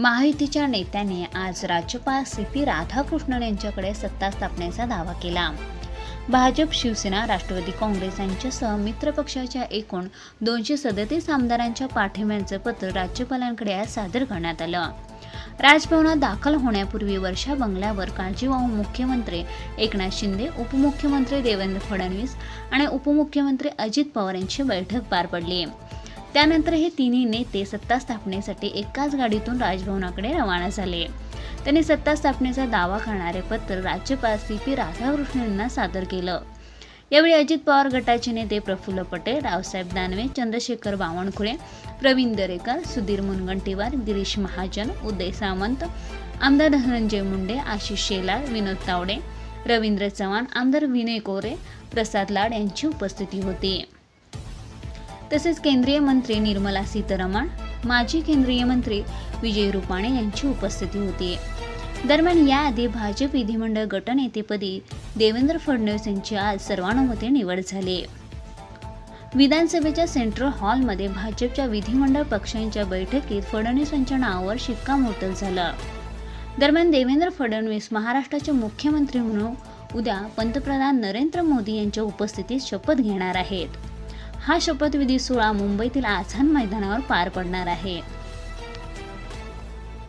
महायुतीच्या नेत्याने आज राज्यपाल सी पी राधाकृष्णन यांच्याकडे सत्ता स्थापनेचा दावा केला. भाजप शिवसेना राष्ट्रवादी काँग्रेस यांच्यासह मित्रपक्षाच्या एकूण दोनशे सदतीस आमदारांच्या पाठिंब्याचं पत्र राज्यपालांकडे आज सादर करण्यात आलं. राजभवनात दाखल होण्यापूर्वी वर्षा बंगल्यावर काळजीवाहू मुख्यमंत्री एकनाथ शिंदे उपमुख्यमंत्री देवेंद्र फडणवीस आणि उपमुख्यमंत्री अजित पवार यांची बैठक पार पडली. त्यानंतर हे तिन्ही नेते सत्ता स्थापनेसाठी एकाच गाडीतून राजभवनाकडे रवाना झाले. त्यांनी सत्ता स्थापनेचा दावा करणारे पत्र राज्यपाल सी पी राधाकृष्णन सादर केलं. यावेळी अजित पवार गटाचे नेते प्रफुल्ल पटेल रावसाहेब दानवे चंद्रशेखर बावनकुळे प्रवीण दरेकर सुधीर मुनगंटीवार गिरीश महाजन उदय सामंत आमदार धनंजय मुंडे आशिष शेलार विनोद तावडे रवींद्र चव्हाण आमदार विनय कोरे प्रसाद लाड यांची उपस्थिती होती. तसेच केंद्रीय मंत्री निर्मला सीतारामन माजी केंद्रीय मंत्री विजय रुपाणे यांची उपस्थिती होती. दरम्यान याआधी भाजप विधिमंडळ गटनेतेपदी देवेंद्र फडणवीस यांची आज सर्वानुमते निवड झाली. विधानसभेच्या सेंट्रल हॉलमध्ये भाजपच्या विधिमंडळ पक्षांच्या बैठकीत फडणवीस यांच्या नावावर शिक्कामोर्तब झालं. दरम्यान देवेंद्र फडणवीस महाराष्ट्राचे मुख्यमंत्री म्हणून उद्या पंतप्रधान नरेंद्र मोदी यांच्या उपस्थितीत शपथ घेणार आहेत. हा शपथविधी सोहळा मुंबईतील आझाद मैदानावर पार पडणार आहे.